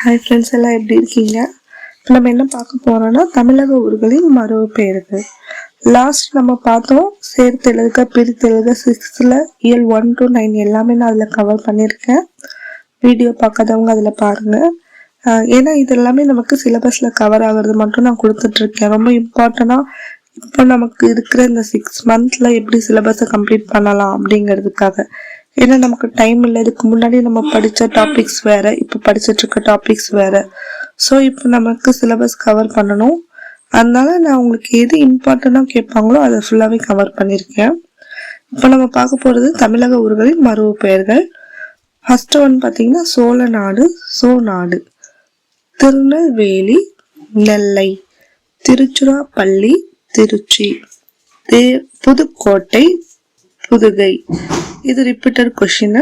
Hi friends எல்லாம் எப்படி இருக்கீங்க? இப்போ நம்ம என்ன பார்க்க போகிறோன்னா தமிழக ஊர்களின் மரபு பெயர்கள். லாஸ்ட் நம்ம பார்த்தோம் சேர்த்து எழுதுக பிரித்து எழுதுக சிக்ஸ்த்தில் இயல் ஒன் டு நைன் எல்லாமே நான் அதில் கவர் பண்ணியிருக்கேன். வீடியோ பார்க்காதவங்க அதில் பாருங்கள் ஏன்னா இது எல்லாமே நமக்கு சிலபஸில் கவர் ஆகிறது மட்டும் நான் கொடுத்துட்ருக்கேன் ரொம்ப இம்பார்ட்டண்ட்டாக இப்போ நமக்கு இருக்கிற இந்த சிக்ஸ் மந்த்தில் எப்படி சிலபஸை கம்ப்ளீட் பண்ணலாம் அப்படிங்கிறதுக்காக. ஏன்னா நமக்கு டைம் இல்லை. இதுக்கு முன்னாடி நம்ம படித்த டாபிக்ஸ் வேறு இப்போ படிச்சுட்டு இருக்க டாபிக்ஸ் வேறு. ஸோ இப்போ நமக்கு சிலபஸ் கவர் பண்ணணும். அதனால நான் உங்களுக்கு எது இம்பார்ட்டண்ட்டாக கேட்பாங்களோ அதை ஃபுல்லாகவே கவர் பண்ணியிருக்கேன் இப்போ நம்ம பார்க்க போகிறது தமிழக ஊர்களின் மரபு பெயர்கள். ஃபஸ்ட்டு ஒன் பார்த்தீங்கன்னா சோழ நாடு சோ நாடு. திருநெல்வேலி நெல்லை. திருச்சுராப்பள்ளி திருச்சி. தே புதுக்கோட்டை புதுகை. இது ரிப்பீட்டட் கொஷின்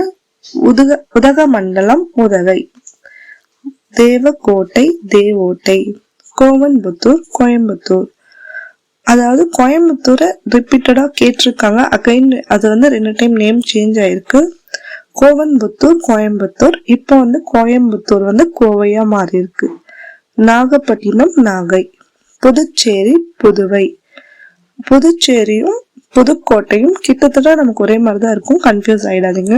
உதக உதகமண்டலம் உதகை. தேவக்கோட்டை தேவோட்டை. கோவன்புத்தூர் கோயம்புத்தூர். அதாவது கோயம்புத்தூரை ரிப்பீட்டடாக கேட்டிருக்காங்க. அகைன் அது வந்து ரெண்டு டைம் நேம் சேஞ்ச் ஆயிருக்கு. கோவன்புத்தூர் கோயம்புத்தூர். இப்போ வந்து கோயம்புத்தூர் வந்து கோவையா மாறி இருக்கு நாகப்பட்டினம் நாகை. புதுச்சேரி புதுவை. புதுச்சேரியும் புதுக்கோட்டையும் கிட்டத்தட்ட நமக்கு ஒரே மாதிரி தான் இருக்கும் கன்ஃபியூஸ் ஆகிடாதீங்க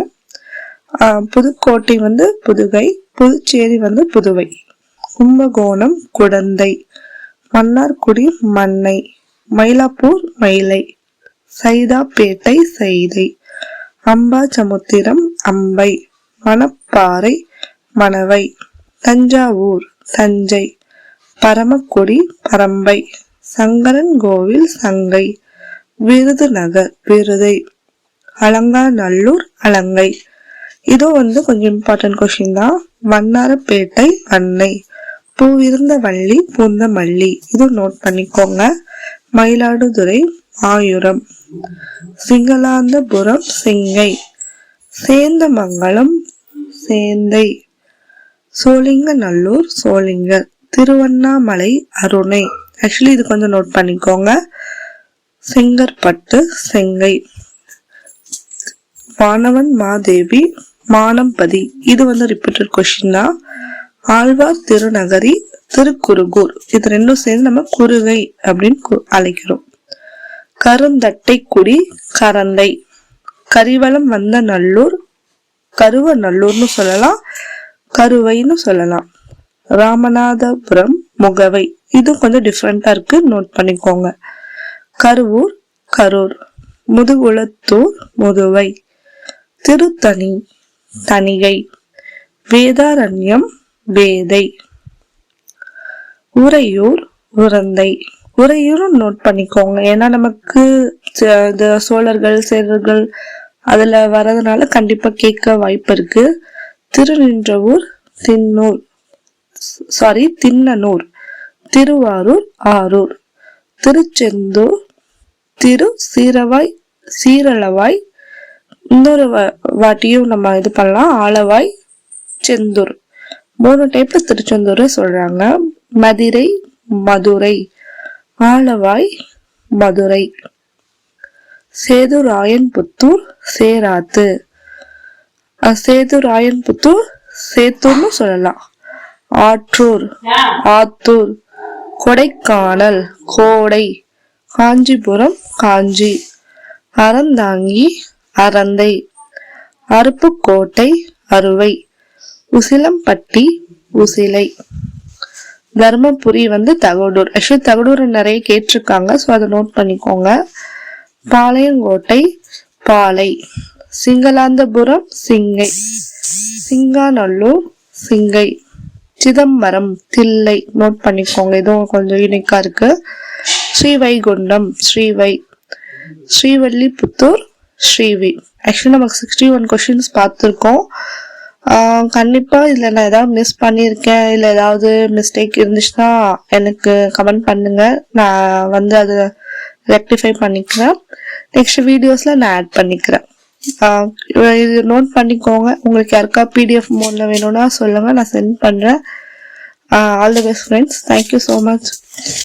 புதுக்கோட்டை வந்து புதுகை புதுச்சேரி வந்து புதுவை. கும்பகோணம் குடந்தை. மன்னார்குடி மண்ணை. மயிலாப்பூர் மயிலை. சைதாப்பேட்டை சைதை. அம்பாசமுத்திரம் அம்பை. மணப்பாறை மணவை. தஞ்சாவூர் தஞ்சை. பரமக்குடி பரம்பை. சங்கரன் கோவில் சங்கை. விருதுநகர் விருதை. அலங்காநல்லூர் அலங்கை. இதோ வந்து கொஞ்சம் இம்பார்ட்டன்ட் கொஸ்டின் தான். வண்ணாரப்பேட்டை வண்ணை பூ இருந்த வள்ளி பூந்த மல்லி. இது நோட் பண்ணிக்கோங்க. மயிலாடுதுறை ஆயுரம் சிங்களாந்தபுரம் சிங்கை. சேந்தமங்கலம் சேந்தை. சோழிங்கநல்லூர் சோழிங்க திருவண்ணாமலை அருணை. ஆக்சுவலி இது கொஞ்சம் நோட் பண்ணிக்கோங்க. செங்கற்பட்டு செங்கை. வானவன் மாதேவி மானம்பதி இது வந்து ரிப்பீட்டட் கொஸ்டின் தான் ஆழ்வார் திருநகரி திருக்குறுகூர் இது ரெண்டும் சேர்ந்து நம்ம குறுகை அப்படின்னு அழைக்கிறோம். கருந்தட்டை குடி கரந்தை. கரிவளம் வந்த நல்லூர் கருவ நல்லூர்னு சொல்லலாம். கருவைன்னு சொல்லலாம். ராமநாதபுரம் முகவை. இது கொஞ்சம் டிஃப்ரெண்டா இருக்கு. நோட் பண்ணிக்கோங்க. கருவூர் கரூர். முதுகுளத்தூர் முதுவை. திருத்தணி தணிகை. வேதாரண்யம் வேதை. உறையூர் உரந்தை. உறையூரும் நோட் பண்ணிக்கோங்க. ஏன்னா நமக்கு இந்த சோழர்கள் சேரர்கள் அதுல வரதுனால கண்டிப்பா கேட்க வாய்ப்பு இருக்கு. திருநின்றவூர் தின்னூர் சாரி தின்னனூர் திருவாரூர் ஆரூர். திருச்செந்தூர் திரு சீரவாய் சீரளவாய். இன்னொரு வாட்டியும் நம்ம இது பண்ணலாம். ஆலவாய் செந்தூர். மூணு டைப்ல திருச்செந்தூர் சொல்றாங்க. மதுரை மதுரை. ஆலவாய் மதுரை. சேதுராயன் புத்தூர் சேராத்து. சேதுராயன் புத்தூர் சேத்தூர்னு சொல்லலாம். ஆற்றூர் ஆத்தூர். கொடைக்கானல் கோடை. காஞ்சிபுரம் காஞ்சி. அறந்தாங்கி அரந்தை அருப்புக்கோட்டை அறுவை உசிலம்பட்டி உசிலை. தர்மபுரி வந்து தகடூர் ஆக்சுவலி தகடூர் நிறைய கேட்டிருக்காங்க. ஸோ அதை நோட் பண்ணிக்கோங்க. பாளையங்கோட்டை பாலை சிங்களாந்தபுரம் சிங்கை. சிங்காநல்லூர் சிங்கை. சிதம்பரம் தில்லை. நோட் பண்ணிக்கோங்க. இதுவும் கொஞ்சம் யூனிக்காக இருக்குது ஸ்ரீவைகுண்டம் ஸ்ரீவை ஸ்ரீவல்லிபுத்தூர் ஸ்ரீவி. ஆக்சுவலி நமக்கு சிக்ஸ்டி ஒன் கொஷின்ஸ் பார்த்துருக்கோம் கண்டிப்பாக இதில் நான் ஏதாவது மிஸ் பண்ணியிருக்கேன் இல்லை ஏதாவது மிஸ்டேக் இருந்துச்சுன்னா எனக்கு கமெண்ட் பண்ணுங்கள் நான் வந்து அதை ரெக்டிஃபை பண்ணிக்கிறேன். நெக்ஸ்ட் வீடியோஸில் நான் ஆட் பண்ணிக்கிறேன். இது நோட் பண்ணிக்கோங்க. உங்களுக்கு யாருக்கா பிடிஎஃப் மோடில் வேணும்னா சொல்லுங்கள் நான் சென்ட் பண்ணுறேன் all the best friends thank you so much